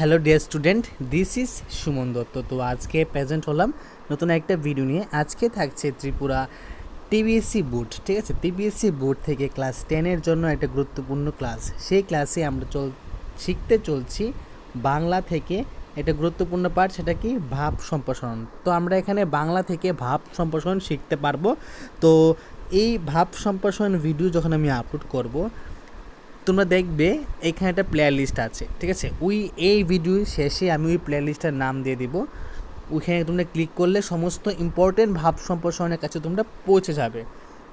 Hello dear student this is Suman Dutta তো আজকে present হলাম নতুন একটা ভিডিও নিয়ে। আজকে থাকছে ত্রিপুরা টিবিএসসি বোর্ড ঠিক আছে? টিবিএসসি বোর্ড থেকে ক্লাস টেনের জন্য একটা গুরুত্বপূর্ণ ক্লাস সেই ক্লাসে আমরা চল শিখতে চলছি বাংলা থেকে একটা গুরুত্বপূর্ণ পার্ট সেটা কি? ভাব সম্প্রসারণ। তো আমরা এখানে বাংলা থেকে ভাব সম্প্রসারণ শিখতে পারব। তো এই ভাব সম্প্রসারণ ভিডিও যখন আমি আপলোড করব তোমরা দেখবে এখানে একটা প্লেয়ার লিস্ট আছে, ঠিক আছে? ওই, এই ভিডিওর শেষে আমি ওই প্লেয়ার লিস্টের নাম দিয়ে দিব। ওইখানে তোমরা ক্লিক করলে সমস্ত ইম্পর্টেন্ট ভাব সম্প্রসারণের কাছে তোমরা পৌঁছে যাবে,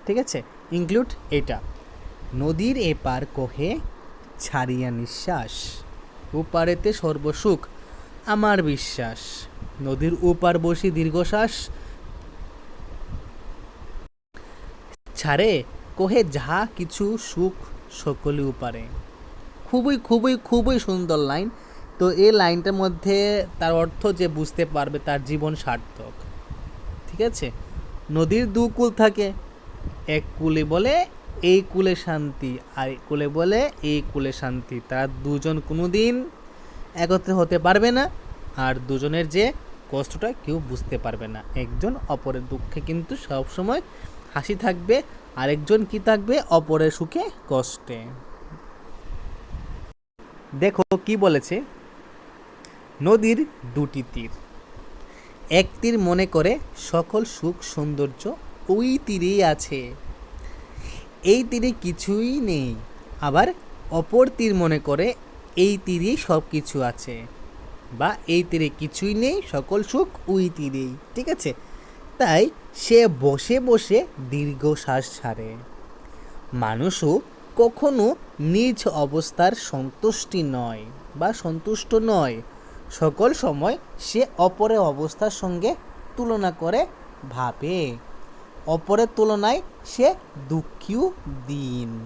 ঠিক আছে? ইনক্লুড এটা। নদীর এপার কহে ছাড়িয়া নিঃশ্বাস, ওপারেতে সর্বসুখ আমার বিশ্বাস। নদীর ওপার বসি দীর্ঘশ্বাস। ছাড়ে, কোহে যাহা কিছু সুখ সকলে উপারে। খুবই খুবই খুবই সুন্দর লাইন। তো এই লাইনটার মধ্যে তার অর্থ যে বুঝতে পারবে তার জীবন সার্থক। ঠিক আছে? নদীর দু কুল থাকে। এক কুলে বলে, এই কুলে শান্তি, আর কুলে বলে, এই কুলে শান্তি। তারা দুজন কোনো দিন একত্রে হতে পারবে না, আর দুজনের যে কষ্টটা কেউ বুঝতে পারবে না। একজন অপরের দুঃখে কিন্তু সবসময় হাসি থাকবে আরেকজন কি থাকবে? অপরের সুখে, কষ্টে। দেখো কি বলেছে। নদীর দুটি তীর। এক তীর মনে করে সকল সুখ, সৌন্দর্য ওই তীরেই আছে। এই তীরে কিছুই নেই। আবার অপর তীর মনে করে এই তীরেই সব কিছু আছে। বা এই তীরে কিছুই নেই, সকল সুখ ওই তীরেই। ঠিক আছে? তাই সে বসে বসে দীর্ঘশ্বাস ছাড়ে। মানুষও কখনো নিজ অবস্থার সন্তুষ্টি নয় বা সন্তুষ্ট নয়। সকল সময় সে অপরের অবস্থার সঙ্গে তুলনা করে ভাবে। অপরের তুলনায় সে দুঃখীও দিন।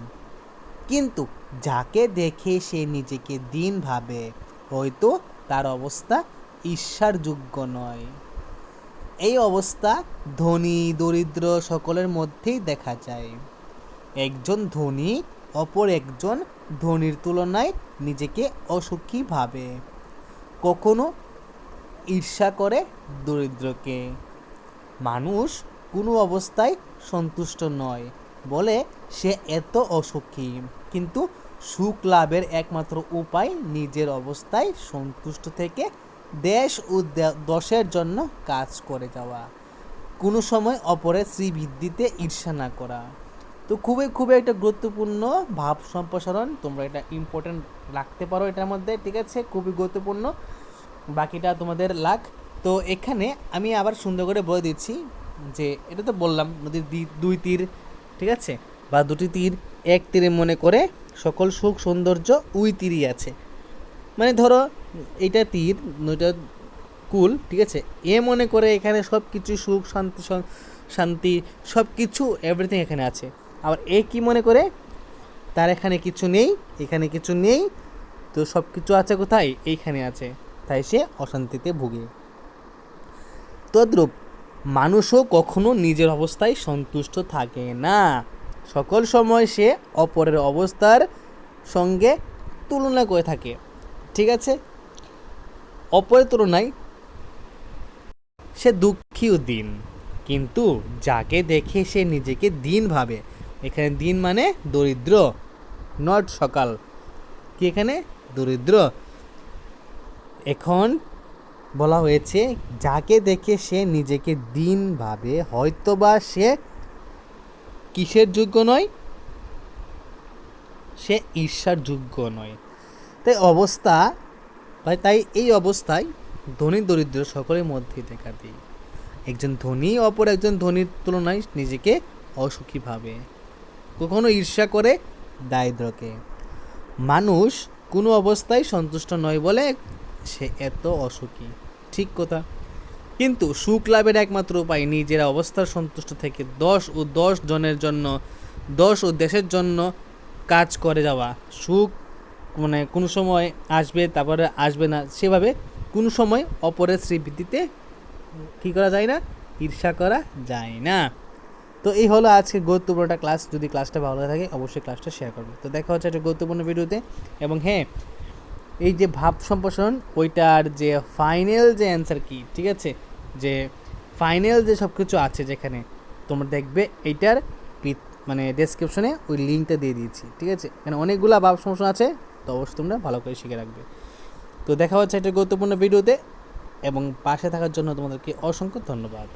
কিন্তু যাকে দেখে সে নিজেকে দিন ভাবে, হয়তো তার অবস্থা ঈর্ষারযোগ্য নয়। এই অবস্থা ধনী, দরিদ্র সকলের মধ্যেই দেখা যায়। একজন ধনী অপর একজন ধনীর তুলনায় নিজেকে অসুখী ভাবে। কখনো ঈর্ষা করে দরিদ্রকে। মানুষ কোনো অবস্থায় সন্তুষ্ট নয় বলে সে এত অসুখী, কিন্তু সুখ লাভের একমাত্র উপায় নিজের অবস্থায় সন্তুষ্ট থেকে দেশ ও দশের জন্য কাজ করে যাওয়া। কোনো সময় অপরের শ্রীবৃদ্ধিতে ঈর্ষা না করা। তো খুবই খুবই একটা গুরুত্বপূর্ণ ভাব সম্প্রসারণ। তোমরা এটা ইম্পর্টেন্ট রাখতে পারো এটার মধ্যে, ঠিক আছে? খুবই গুরুত্বপূর্ণ। বাকিটা তোমাদের লাখ তো এখানে আমি আবার সুন্দর করে বলে দিচ্ছি যে, এটা তো বললাম, নদীর দুই তীর, ঠিক আছে? বা দুটি তীর, এক তীরে মনে করে সকল সুখ, সৌন্দর্য উই তীরই আছে। মানে ধরো, এইটা তীর নইটা কুল, ঠিক আছে? এ মনে করে এখানে সব কিছু সুখ, শান্তি শান্তি সব কিছু এভরিথিং এখানে আছে। আবার এ কি মনে করে? তার এখানে কিছু নেই, এখানে কিছু নেই, তো সব কিছু আছে কোথায়? এইখানে আছে। তাই সে অশান্তিতে ভুগে। তদ্রূপ, মানুষও কখনো নিজের অবস্থায় সন্তুষ্ট থাকে না। সকল সময় সে অপরের অবস্থার সঙ্গে তুলনা করে থাকে। ঠিক আছে? অপরের তুলনায় সে দুঃখীও দিন। কিন্তু যাকে দেখে সে নিজেকে দিন ভাবে। এখানে দিন মানে দরিদ্র নট সকাল। কি এখানে? দরিদ্র। এখন বলা হয়েছে, যাকে দেখে সে নিজেকে দিন ভাবে, হয়তোবা সে কিসের যোগ্য নয়? সে ঈর্ষার যোগ্য নয়। অবস্থা, তাই এই অবস্থায় ধনী দরিদ্র সকলের মধ্যেই দেখা দিই। একজন ধনী অপর একজন ধনীর তুলনায় নিজেকে অসুখী ভাবে। কখনো ঈর্ষা করে দারিদ্রকে। মানুষ কোনো অবস্থায় সন্তুষ্ট নয় বলে সে এত অসুখী। ঠিক কথা। কিন্তু সুখ লাভের একমাত্র উপায় নিজের অবস্থার সন্তুষ্ট থেকে দশ ও দশ জনের জন্য, দশ ও দেশের জন্য কাজ করে যাওয়া। সুখ মানে কোনো সময় আসবে, তারপরে আসবে না, সেভাবে কোনো সময় অপরের শ্রীবৃদ্ধিতে কী করা যায় না? ঈর্ষা করা যায় না। তো এই হলো আজকে গুরুত্বপূর্ণ একটা ক্লাস যদি ক্লাসটা ভালো লাগে থাকে, অবশ্যই ক্লাসটা শেয়ার করবে। তো দেখা হচ্ছে একটা গুরুত্বপূর্ণ ভিডিওতে। এবং হ্যাঁ এই যে ভাব সম্প্রসারণ, ওইটার যে ফাইনাল যে অ্যান্সার কি, ঠিক আছে? যে ফাইনাল যে সব কিছু আছে যেখানে, তোমরা দেখবে এইটার মানে ডেসক্রিপশনে ওই লিঙ্কটা দিয়ে দিয়েছি, ঠিক আছে? এখানে অনেকগুলো ভাব সম্প্রসারণ আছে। তো অবশ্যই তোমরা ভালো করে শিখে রাখবে। তো দেখা হচ্ছে একটা গুরুত্বপূর্ণ ভিডিওতে এবং পাশে থাকার জন্য তোমাদেরকে অসংখ্য ধন্যবাদ।